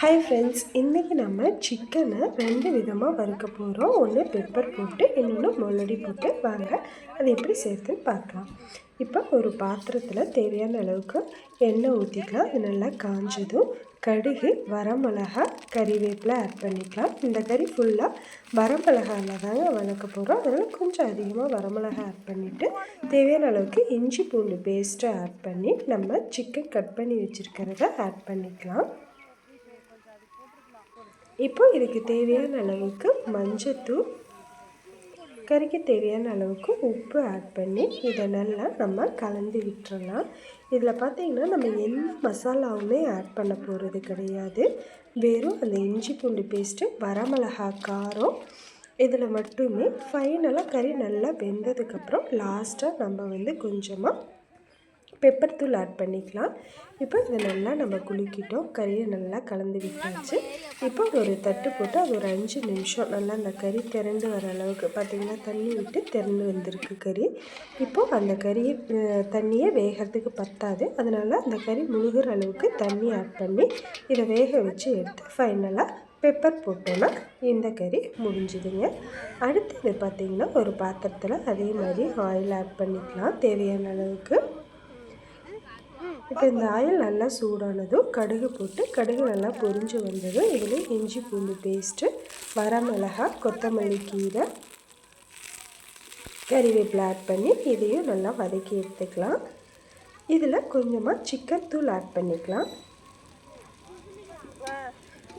Hi friends இன்றைக்கி நம்ம சிக்கனை ரெண்டு விதமாக வறுக்க போகிறோம் ஒன்று பெப்பர் போட்டு இன்னொன்று முள்ளடி போட்டு. வாங்க அது எப்படி சேர்த்துன்னு பார்க்கலாம். இப்போ ஒரு பாத்திரத்தில் தேவையான அளவுக்கு எண்ணெய் ஊற்றிக்கலாம் அது நல்லா காஞ்சதும் கடுகு வரமிளகா கறிவேப்பிலை ஆட் பண்ணிக்கலாம். இந்த கறி ஃபுல்லாக வரமிளகாவில் தாங்க வளர்க்க போகிறோம் அதனால் கொஞ்சம் அதிகமாக வரமிளகா ஆட் பண்ணிவிட்டு தேவையான அளவுக்கு இஞ்சி பூண்டு பேஸ்ட்டை ஆட் பண்ணி நம்ம சிக்கன் கட் பண்ணி வச்சுருக்கிறத ஆட் பண்ணிக்கலாம். இப்போ இதுக்கு தேவையான அளவுக்கு மஞ்சத்தூள் கறிக்கு தேவையான அளவுக்கு உப்பு ஆட் பண்ணி இதை நல்லா நம்ம கலந்து விட்டுறலாம். இதில் பார்த்திங்கன்னா நம்ம எந்த மசாலாவுமே ஆட் பண்ண போகிறது கிடையாது. வெறும் அந்த இஞ்சி பூண்டு பேஸ்ட்டு வரமிளகா காரம். இதில் மட்டுமே ஃபைனலாக கறி நல்லா வெந்ததுக்கப்புறம் லாஸ்ட்டாக நம்ம வந்து கொஞ்சமாக பெப்பர் தூள் ஆட் பண்ணிக்கலாம். இப்போ இதை நல்லா நம்ம குலுக்கிட்டோம். கறியை நல்லா கலந்து விட்டாச்சு. இப்போ ஒரு தட்டு போட்டு அது ஒரு அஞ்சு நிமிஷம் நல்லா அந்த கறி திறந்து வர அளவுக்கு பார்த்திங்கன்னா தண்ணி விட்டு திறந்து வந்திருக்கு கறி. இப்போது அந்த கறியை தண்ணியை வேகிறதுக்கு பத்தாது. அதனால் அந்த கறி முழுகிற அளவுக்கு தண்ணி ஆட் பண்ணி இதை வேக வச்சு எடுத்து ஃபைனலாக பெப்பர் போட்டோன்னா இந்த கறி முடிஞ்சுதுங்க. அடுத்தது பார்த்திங்கன்னா ஒரு பாத்திரத்தில் அதே மாதிரி ஆயில் ஆட் பண்ணிக்கலாம். தேவையான அளவுக்கு. இப்போ இந்த ஆயில் நல்லா சூடானதும் கடுகு போட்டு கடுகு நல்லா பொரிஞ்சு வந்ததும் இதில் இஞ்சி பூண்டு பேஸ்ட்டு வரமிளகா கொத்தமல்லி கீரை கறிவேப்பிலை ஆட் பண்ணி இதையும் நல்லா வதக்கி எடுத்துக்கலாம். இதில் கொஞ்சமாக சிக்கன் தூள் ஆட் பண்ணிக்கலாம்.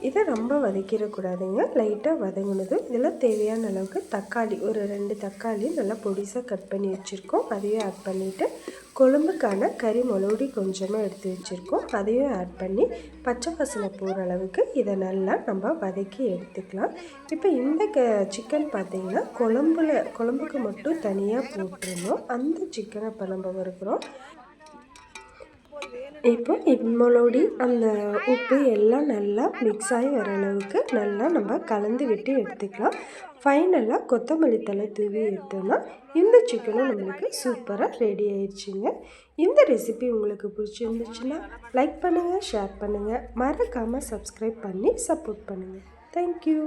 இதை ரொம்ப வதக்கிடக்கூடாதுங்க. லைட்டாக வதங்கினதும் இதில் தேவையான அளவுக்கு தக்காளி ஒரு ரெண்டு தக்காளி நல்லா பொடிசாக கட் பண்ணி வச்சுருக்கோம். அதையும் ஆட் பண்ணிவிட்டு குழம்புக்கான கறி மொளோடி கொஞ்சமாக எடுத்து வச்சுருக்கோம். அதையும் ஆட் பண்ணி பச்சை பசலை போகிற அளவுக்கு இதை நல்லா நம்ம வதக்கி எடுத்துக்கலாம். இப்போ இந்த க சிக்கன் பார்த்திங்கன்னா குழம்புல குழம்புக்கு மட்டும் தனியாக போட்டுருந்தோம். அந்த சிக்கனை இப்போ நம்ம வறுக்கிறோம். இப்போ இம்மளோடி அந்த உப்பு எல்லாம் நல்லா மிக்ஸ் ஆகி வர அளவுக்கு நல்லா நம்ம கலந்து விட்டு எடுத்துக்கலாம். ஃபைனலாக கொத்தமல்லி தலை தூவி எடுத்தோம்னா இந்த சிக்கனும் நம்மளுக்கு சூப்பராக ரெடி ஆயிடுச்சுங்க. இந்த ரெசிபி உங்களுக்கு பிடிச்சிருந்துச்சுன்னா லைக் பண்ணுங்கள் ஷேர் பண்ணுங்கள் மறக்காமல் சப்ஸ்கிரைப் பண்ணி சப்போர்ட் பண்ணுங்கள் தேங்க்யூ